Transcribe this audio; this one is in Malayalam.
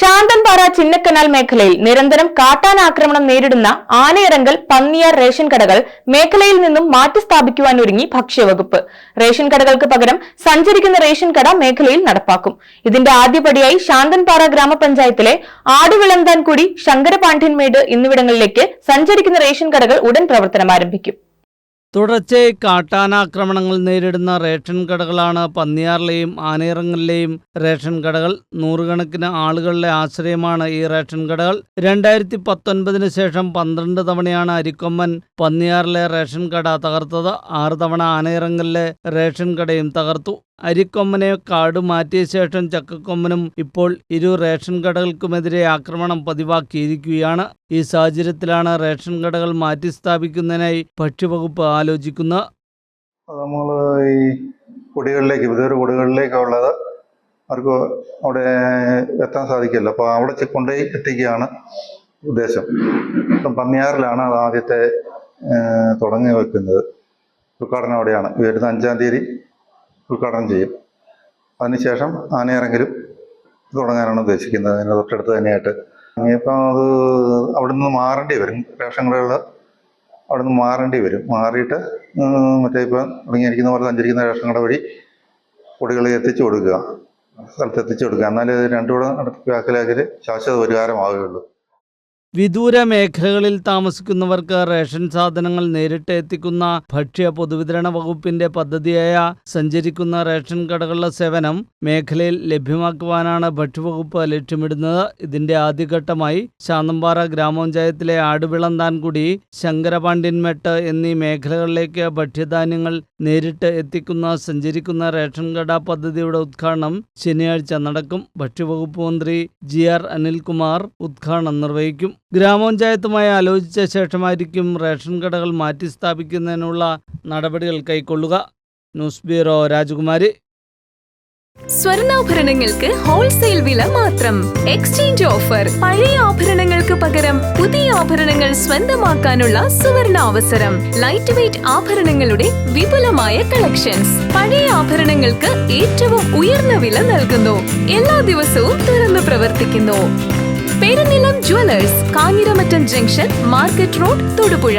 ശാന്തൻപാറ ചിന്നക്കനാൽ മേഖലയിൽ നിരന്തരം കാട്ടാന ആക്രമണം നേരിടുന്ന ആനയിറങ്കൽ പന്നിയാർ റേഷൻ കടകൾ മേഖലയിൽ നിന്നും മാറ്റി സ്ഥാപിക്കുവാൻ ഒരുങ്ങി ഭക്ഷ്യവകുപ്പ്. റേഷൻ കടകൾക്ക് പകരം സഞ്ചരിക്കുന്ന റേഷൻ കട മേഖലയിൽ നടപ്പാക്കും. ഇതിന്റെ ആദ്യപടിയായി ശാന്തൻപാറ ഗ്രാമപഞ്ചായത്തിലെ ആടുവിളന്താൻകുടി ശങ്കരപാണ്ഡ്യൻമേട് എന്നിവിടങ്ങളിലേക്ക് സഞ്ചരിക്കുന്ന റേഷൻ കടകൾ ഉടൻ പ്രവർത്തനം ആരംഭിക്കും. തുടർച്ചയായി കാട്ടാനാക്രമണങ്ങൾ നേരിടുന്ന റേഷൻ കടകളാണ് പന്നിയാറിലെയും ആനയിറങ്ങലിലെയും റേഷൻ കടകൾ. നൂറുകണക്കിന് ആളുകളുടെ ആശ്രയമാണ് ഈ റേഷൻ കടകൾ. രണ്ടായിരത്തി പത്തൊൻപതിന് ശേഷം പന്ത്രണ്ട് തവണയാണ് അരിക്കൊമ്പൻ പന്നിയാറിലെ റേഷൻ കട തകർത്തത്. ആറ് തവണ ആനയിറങ്ങലിലെ റേഷൻ കടയും തകർത്തു. അരിക്കൊമ്പനെ കാട് മാറ്റിയ ശേഷം ചക്കക്കൊമ്പനും ഇപ്പോൾ ഇരു റേഷൻ കടകൾക്കുമെതിരെ ആക്രമണം പതിവാക്കിയിരിക്കുകയാണ്. ഈ സാഹചര്യത്തിലാണ് റേഷൻ കടകൾ മാറ്റി സ്ഥാപിക്കുന്നതിനായി ഭക്ഷ്യവകുപ്പ് ആലോചിക്കുന്നത്. നമ്മൾ ഈ കുടികളിലേക്ക് വിദൂര കുടികളിലേക്കുള്ളത് അവർക്ക് അവിടെ എത്താൻ സാധിക്കില്ല. അപ്പോൾ അവിടെ കൊണ്ടുപോയി എത്തിക്കുകയാണ് ഉദ്ദേശം. ഇപ്പം പന്നിയാറിലാണ് അത് ആദ്യത്തെ തുടങ്ങി വെക്കുന്നത്. ഉദ്ഘാടനം അവിടെയാണ്. വരുന്ന അഞ്ചാം തീയതി ഉദ്ഘാടനം ചെയ്യും. അതിനുശേഷം ആനയിറങ്ങലും തുടങ്ങാനാണ് ഉദ്ദേശിക്കുന്നത്. അതിന് തൊട്ടടുത്ത് തന്നെയായിട്ട്. ഇനിയിപ്പം അത് അവിടെ നിന്ന് മാറേണ്ടി വരും. റേഷൻ കടകളിൽ അവിടെ നിന്ന് മാറേണ്ടി വരും. മാറിയിട്ട് മറ്റേ ഇപ്പം തുടങ്ങിയിരിക്കുന്ന പോലെ സഞ്ചരിക്കുന്ന റേഷൻ കട വഴി പൊടികൾ എത്തിച്ചു കൊടുക്കുക. സ്ഥലത്ത് എത്തിച്ചു കൊടുക്കുക. എന്നാലേ രണ്ടുകൂടെ രണ്ടും കൂടെ നടപ്പിലാക്കലാക്കിൽ ശാശ്വത പരിഹാരമാവുകയുള്ളൂ. വിദൂര മേഖലകളിൽ താമസിക്കുന്നവർക്ക് റേഷൻ സാധനങ്ങൾ നേരിട്ട് എത്തിക്കുന്ന ഭക്ഷ്യ പൊതുവിതരണ വകുപ്പിന്റെ പദ്ധതിയായ സഞ്ചരിക്കുന്ന റേഷൻ കടകളുടെ സേവനം മേഖലയിൽ ലഭ്യമാക്കുവാനാണ് ഭക്ഷ്യവകുപ്പ് ലക്ഷ്യമിടുന്നത്. ഇതിന്റെ ആദ്യഘട്ടമായി ശാന്തമ്പാറ ഗ്രാമപഞ്ചായത്തിലെ ആടുവിളന്താൻകുടി ശങ്കരപാണ്ഡ്യൻമെട്ട് എന്നീ മേഖലകളിലേക്ക് ഭക്ഷ്യധാന്യങ്ങൾ നേരിട്ട് എത്തിക്കുന്ന സഞ്ചരിക്കുന്ന റേഷൻ കട പദ്ധതിയുടെ ഉദ്ഘാടനം ശനിയാഴ്ച നടക്കും. ഭക്ഷ്യവകുപ്പ് മന്ത്രി ജി ആർ അനിൽകുമാർ ഉദ്ഘാടനം നിർവഹിക്കും. ഗ്രാമപഞ്ചായത്തുമായി ആലോചിച്ച ശേഷമായിരിക്കും റേഷൻ കടകൾ മാറ്റി സ്ഥാപിക്കുന്നതിനുള്ള നടപടികൾ കൈക്കൊള്ളുക. ന്യൂസ് ബ്യൂറോ രാജകുമാരി. സ്വർണാഭരണങ്ങൾക്ക് ഹോൾസെയിൽ വില മാത്രം. എക്സ്ചേഞ്ച് ഓഫർ പഴയ ആഭരണങ്ങൾക്ക് പകരം പുതിയ ആഭരണങ്ങൾ സ്വന്തമാക്കാനുള്ള സുവർണ അവസരം. ലൈറ്റ് വെയിറ്റ് ആഭരണങ്ങളുടെ വിപുലമായ കളക്ഷൻസ് പഴയ ആഭരണങ്ങൾക്ക് ഏറ്റവും ഉയർന്ന വില നൽകുന്നു. എല്ലാ ദിവസവും തുറന്നു പ്രവർത്തിക്കുന്നു. Perunnilam jewellers Kanjiramattom junction market road Thodupuzha.